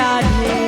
রাধে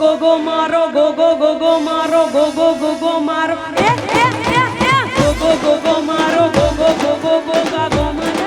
গো গো মারো গো গো গো গো মারো গো গো গো গো মারো গো গো গো মারো গো গো গো গো গো গো মারো